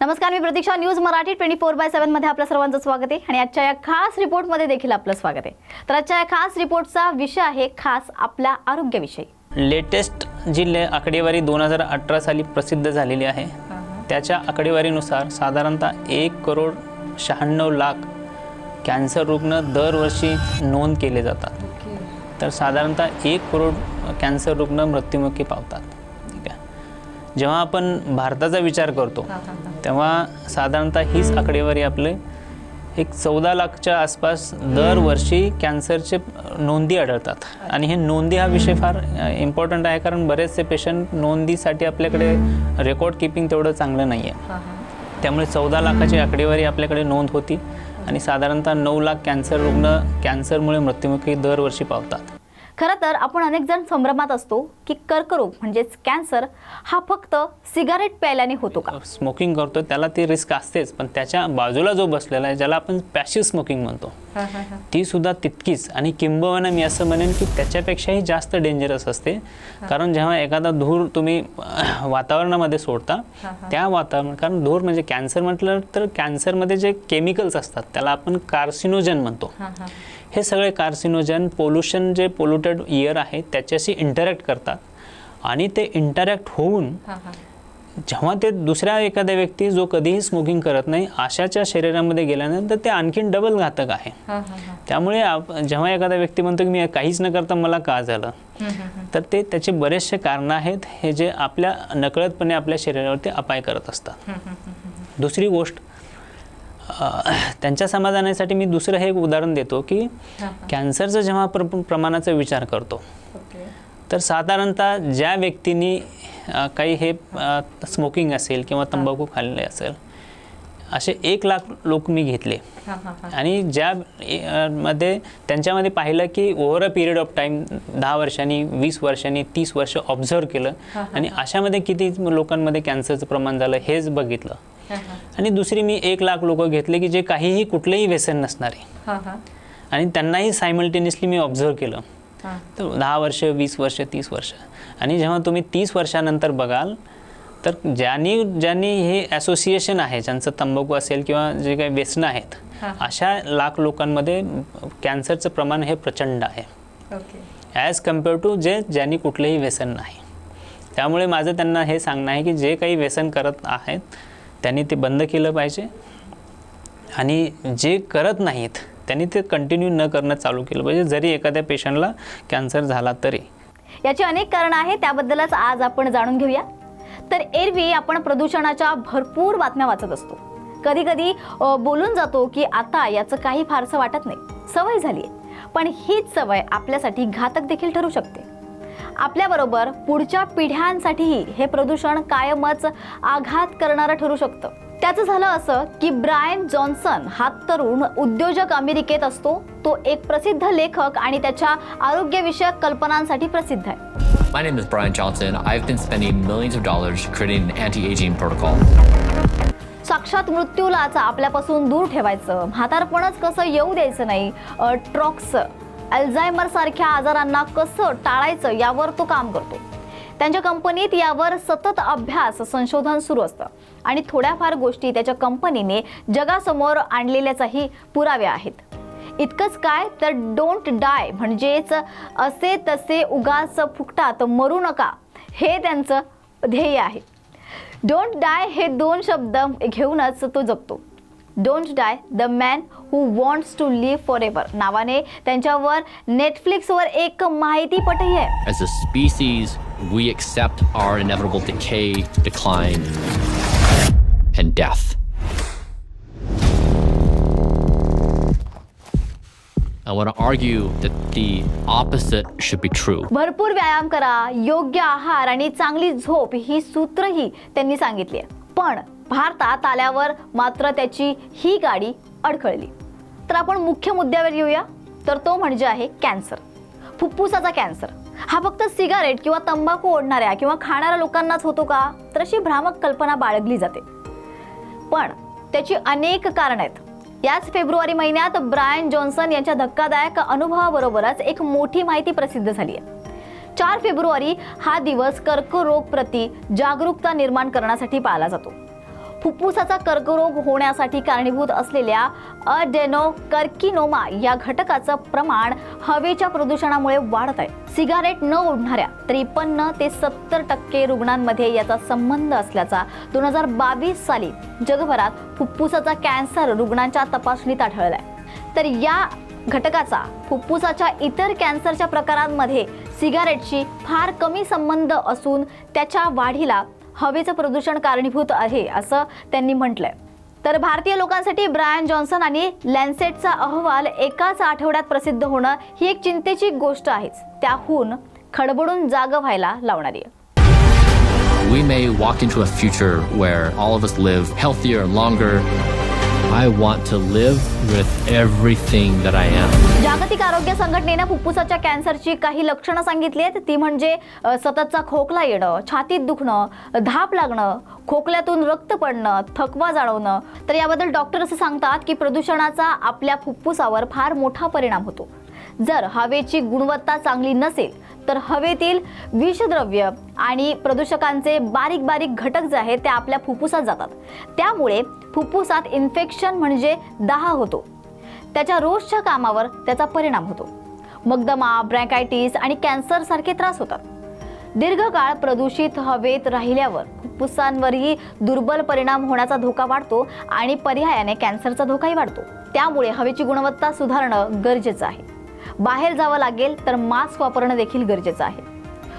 नमस्कार मी Pratiksha news Marathi twenty four by सेव्हनमध्ये आपल्या सर्वांचं स्वागत आहे आणि आजच्या या खास रिपोर्टमध्ये देखील आपलं स्वागत आहे. तर आजच्या या खास रिपोर्टचा विषय आहे खास आपल्या आरोग्याविषयी. लेटेस्ट जी ले आकडेवारी दोन हजार अठरा साली प्रसिद्ध झालेली आहे त्याच्या आकडेवारीनुसार साधारणतः एक करोड शहाण्णव लाख कॅन्सर रुग्ण दरवर्षी नोंद केले जातात. तर साधारणतः एक करोड कॅन्सर रुग्ण मृत्युमुखी पावतात. ठीक आहे? जेव्हा आपण भारताचा विचार करतो तेव्हा साधारणतः हीच आकडेवारी आपले एक चौदा लाखच्या आसपास दरवर्षी कॅन्सरचे नोंदी आढळतात. आणि हे नोंदी हा विषय फार इम्पॉर्टंट आहे कारण बरेचसे पेशंट नोंदीसाठी आपल्याकडे रेकॉर्ड किपिंग तेवढं चांगलं नाही आहे त्यामुळे चौदा लाखाची आकडेवारी आपल्याकडे नोंद होती आणि साधारणतः नऊ लाख कॅन्सर रुग्ण कॅन्सरमुळे मृत्युमुखी दरवर्षी पावतात. खरं तर आपण अनेक जण संभ्रमात असतो की कर्करोग म्हणजेच कॅन्सर हा फक्त सिगारेट प्यायल्याने होतो का? स्मोकिंग करतो त्याला ती रिस्क असतेच पण त्याच्या बाजूला जो बसलेला आहे ज्याला आपण पॅशिव्ह स्मोकिंग म्हणतो. ती सुद्धा तितकीच. आणि किंबहुना मी असं म्हणेन की त्याच्यापेक्षाही जास्त डेंजरस असते. कारण जेव्हा एखादा धूर तुम्ही वातावरणामध्ये सोडता त्या वातावरण कारण धूर म्हणजे कॅन्सर म्हटलं तर कॅन्सरमध्ये जे केमिकल्स असतात त्याला आपण कार्सिनोजन म्हणतो. हे सगळे कार्सिनोजन पोल्युशन जे पोल्युटेड एअर आहे त्याच्याशी इंटरॅक्ट करतात. आणि ते इंटरॅक्ट होऊन जेव्हा ते दुसऱ्या एखाद्या व्यक्ती जो कधीही स्मोकिंग करत नाही अशाच्या शरीरामध्ये गेल्यानंतर ते आणखीन डबल घातक आहे. त्यामुळे आप जेव्हा एखादा व्यक्ती म्हणतो की मी काहीच न करता मला का झालं? तर ते त्याचे बरेचसे कारणं आहेत हे जे आपल्या नकळतपणे आपल्या शरीरावरती अपाय करत असतात. दुसरी गोष्ट त्यांच्या समाधानासाठी मी दुसरं हे एक उदाहरण देतो की कॅन्सरचं जेव्हा प्र प्रमाणाचा विचार करतो तर साधारणतः ज्या व्यक्तींनी काही हे स्मोकिंग असेल किंवा तंबाखू खाल्ले असेल असे एक लाख लोक मी घेतले. आणि ज्या मध्ये त्यांच्यामध्ये पाहिलं की over a period of time दहा वर्षांनी वीस वर्षांनी तीस वर्ष ऑब्झर्व केलं आणि अशामध्ये किती लोकांमध्ये कॅन्सरचं प्रमाण झालं हेच बघितलं. आणि दुसरी मी एक लाख लोक घेतले की जे काहीही कुठलंही व्यसन नसणारे. आणि त्यांनाही सायमल्टेनियसली मी ऑब्झर्व केलं. तर दहा वर्ष वीस वर्ष तीस वर्ष. आणि जेव्हा तुम्ही तीस वर्षानंतर बघाल तर ज्यांनी ज्यांनी हे असोसिएशन आहे ज्यांचं तंबाखू असेल किंवा जे काही व्यसनं आहेत अशा लाख लोकांमध्ये कॅन्सरचं प्रमाण हे प्रचंड आहे. ॲज कंपेअर टू जे ज्यांनी कुठलंही व्यसन नाही. त्यामुळे माझं त्यांना हे सांगणं आहे की जे काही व्यसन करत आहेत त्यांनी ते बंद केलं पाहिजे. आणि जे करत नाहीत त्यांनी ते कंटिन्यू न करणं चालू केलं पाहिजे. जरी एखाद्या पेशंटला कॅन्सर झाला तरी. याची अनेक कारणं आहेत त्याबद्दलच आज आपण जाणून घेऊया. तर एरवी आपण प्रदूषणाच्या भरपूर बातम्या वाचत असतो. कधी कधी बोलून जातो की आता याचं काही फारसं वाटत नाही. सवय झाली आहे. पण हीच सवय आपल्यासाठी घातक देखील ठरू शकते. आपल्याबरोबर पुढच्या पिढ्यांसाठीही हे प्रदूषण कायमच आघात करणारं ठरू शकतं. त्याचं झालं असं की ब्रायन जॉन्सन हा तरुण उद्योजक अमेरिकेत असतो. तो एक प्रसिद्ध लेखक आणि त्याच्या आरोग्यविषयक कल्पनांसाठी प्रसिद्ध आहे. My name is Brian Johnson. I've been spending millions of dollars creating an anti-aging protocol. साक्षात मृत्यूलाच आपल्यापासून दूर ठेवायचं. म्हातारपणच कसं येऊ द्यायचं नाही. ट्रॉक्स अल्झायमर सारख्या आजारांना कसं टाळायचं यावर तो काम करतो. त्यांच्या कंपनीत यावर सतत अभ्यास संशोधन सुरू असतं. आणि थोड्याफार गोष्टी त्याच्या कंपनीने जगासमोर आणलेल्याचाही पुरावे आहेत. इतकंच काय तर डोंट डाय म्हणजेच असे तसे उगाच फुकटात मरू नका हे त्यांचं ध्येय आहे. डोंट डाय हे दोन शब्द घेऊनच तो जगतो don't die the man who wants to live forever नावाने त्यांच्यावर नेटफ्लिक्सवर एक माहितीपटही आहे. We accept our inevitable decay, decline, and death. I want to argue that the opposite should be true. भरपूर व्यायाम करा योग्य आहार आणि चांगली झोप ही सूत्रही त्यांनी सांगितली आहे. पण भारतात आल्यावर मात्र त्याची ही गाडी अडखळली. तर आपण मुख्य मुद्द्यावर येऊया. तर तो म्हणजे आहे कॅन्सर. फुफ्फुसाचा कॅन्सर. हा फक्त सिगारेट किंवा तंबाखू ओढणाऱ्या किंवा खाणाऱ्या लोकांनाच होतो का? तर अशी भ्रामक कल्पना बाळगली जाते. पण त्याची अनेक कारण आहेत. याच फेब्रुवारी महिन्यात ब्रायन जॉन्सन यांच्या धक्कादायक अनुभवाबरोबरच एक मोठी माहिती प्रसिद्ध झाली आहे. चार फेब्रुवारी हा दिवस कर्करोग प्रति जागरूकता निर्माण करण्यासाठी पाळला जातो. फुफ्फुसाचा कर्करोग होण्यासाठी कारणीभूत असलेल्या अडेनो कर्किनोमा या घटकाचं प्रमाण हवेच्या प्रदूषणामुळे वाढत आहे. सिगारेट न ओढणाऱ्या त्रेपन्न ते सत्तर टक्के रुग्णांमध्ये याचा संबंध असल्याचा दोन हजार बावीस साली जगभरात फुफ्फुसाचा कॅन्सर रुग्णांच्या तपासणीत आढळलाय. तर या घटकाचा फुफ्फुसाच्या इतर कॅन्सरच्या प्रकारांमध्ये सिगारेटशी फार कमी संबंध असून त्याच्या वाढीला हवेचं प्रदूषण कारणीभूत आहे असं त्यांनी म्हटलंय तर भारतीय लोकांसाठी ब्रायन जॉन्सन आणि लॅन्सेटचा अहवाल एकाच आठवड्यात प्रसिद्ध होणं ही एक चिंतेची गोष्ट आहेच त्याहून खडबडून जाग व्हायला लावणारी आहे We may walk into a future where all of us live healthier longer. I want to live with everything that I am जागतिक आरोग्य संघटनेनं फुफ्फुसाच्या कॅन्सरची काही लक्षणं सांगितली आहेत. ती म्हणजे अ, सततचा खोकला येणं छातीत दुखणं धाप लागणं खोकल्यातून रक्त पडणं थकवा जाणवणं. तर याबद्दल डॉक्टर असं सांगतात की प्रदूषणाचा आपल्या फुफ्फुसावर फार मोठा परिणाम होतो. जर हवेची गुणवत्ता चांगली नसेल तर हवेतील विषद्रव्य आणि प्रदूषकांचे बारीक बारीक घटक जे आहेत ते आपल्या फुफ्फुसात जातात. त्यामुळे फुफ्फुसात इन्फेक्शन म्हणजे दाह होतो. त्याच्या रोजच्या कामावर त्याचा परिणाम होतो. मगदमा ब्रँकायटिस आणि कॅन्सरसारखे त्रास होतात. दीर्घकाळ प्रदूषित हवेत राहिल्यावर फुफ्फुसांवरही दुर्बल परिणाम होण्याचा धोका वाढतो आणि पर्यायाने कॅन्सरचा धोकाही वाढतो. त्यामुळे हवेची गुणवत्ता सुधारणं गरजेचं आहे. बाहेर जावं लागेल तर मास्क वापरणं देखील गरजेचं आहे.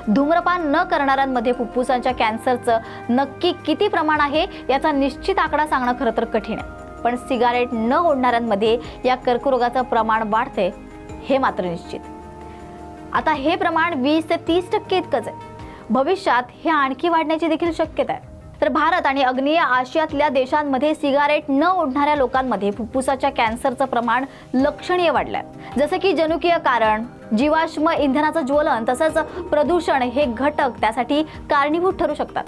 धूम्रपान न करणाऱ्यांमध्ये फुफ्फुसांच्या कॅन्सरचं नक्की किती प्रमाण आहे याचा निश्चित आकडा सांगणं खरं तर कठीण आहे. पण सिगारेट न ओढणाऱ्यांमध्ये या कर्करोगाचं प्रमाण वाढते हे मात्र निश्चित. आता हे प्रमाण वीस ते तीस टक्के इतकंच आहे. भविष्यात हे आणखी वाढण्याची देखील शक्यता आहे. तर भारत आणि आग्नेय आशियातल्या देशांमध्ये सिगारेट न ओढणाऱ्या लोकांमध्ये फुफ्फुसाच्या कॅन्सरचं प्रमाण लक्षणीय वाढलंय. जसं की जनुकीय कारण जीवाश्म इंधनाचं ज्वलन तसंच प्रदूषण हे घटक त्यासाठी कारणीभूत ठरू शकतात.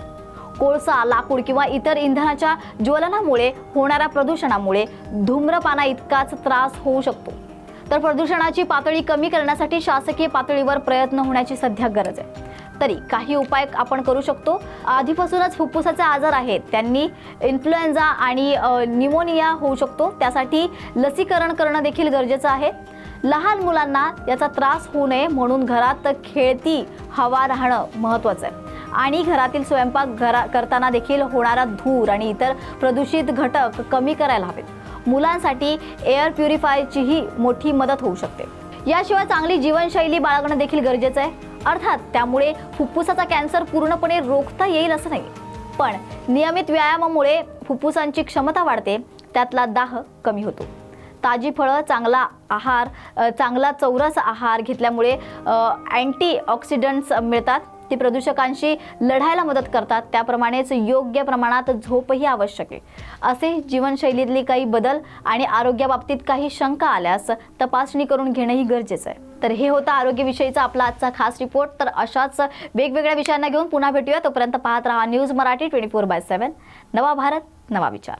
कोळसा लाकूड किंवा इतर इंधनाच्या ज्वलनामुळे होणाऱ्या प्रदूषणामुळे धूम्रपाना इतकाच त्रास होऊ शकतो. तर प्रदूषणाची पातळी कमी करण्यासाठी शासकीय पातळीवर प्रयत्न होण्याची सध्या गरज आहे. तरी काही उपाय आपण करू शकतो. आधीपासूनच फुफ्फुसाचे आजार आहेत. त्यांनी इन्फ्लुएन्झा आणि निमोनिया होऊ शकतो. त्यासाठी लसीकरण करणं देखील गरजेचं आहे. लहान मुलांना याचा त्रास होऊ नये म्हणून घरात खेळती हवा राहणं महत्त्वाचं आहे. आणि घरातील स्वयंपाक घरा करताना देखील होणारा धूर आणि इतर प्रदूषित घटक कमी करायला हवेत. मुलांसाठी एअर प्युरिफायरचीही मोठी मदत होऊ शकते. याशिवाय चांगली जीवनशैली बाळगणं देखील गरजेचं आहे. अर्थात त्यामुळे फुफ्फुसाचा कॅन्सर पूर्णपणे रोखता येईल असं नाही. पण नियमित व्यायामामुळे फुफ्फुसांची क्षमता वाढते त्यातला दाह कमी होतो. ताजी फळं चांगला आहार चांगला चौरस आहार घेतल्यामुळे अँटीऑक्सिडंट्स मिळतात. ती प्रदूषकांशी लढायला मदत करतात. त्याप्रमाणेच योग्य प्रमाणात झोपही आवश्यक आहे. असे जीवनशैलीतली काही बदल आणि आरोग्याबाबतीत काही शंका आल्यास तपासणी करून घेणंही गरजेचं आहे. तर हे होतं आरोग्यविषयीचा आपला आजचा खास रिपोर्ट. तर अशाच वेगवेगळ्या विषयांना घेऊन पुन्हा भेटूया. तोपर्यंत पाहत राहा news Marathi twenty four by seven. नवा भारत नवा विचार.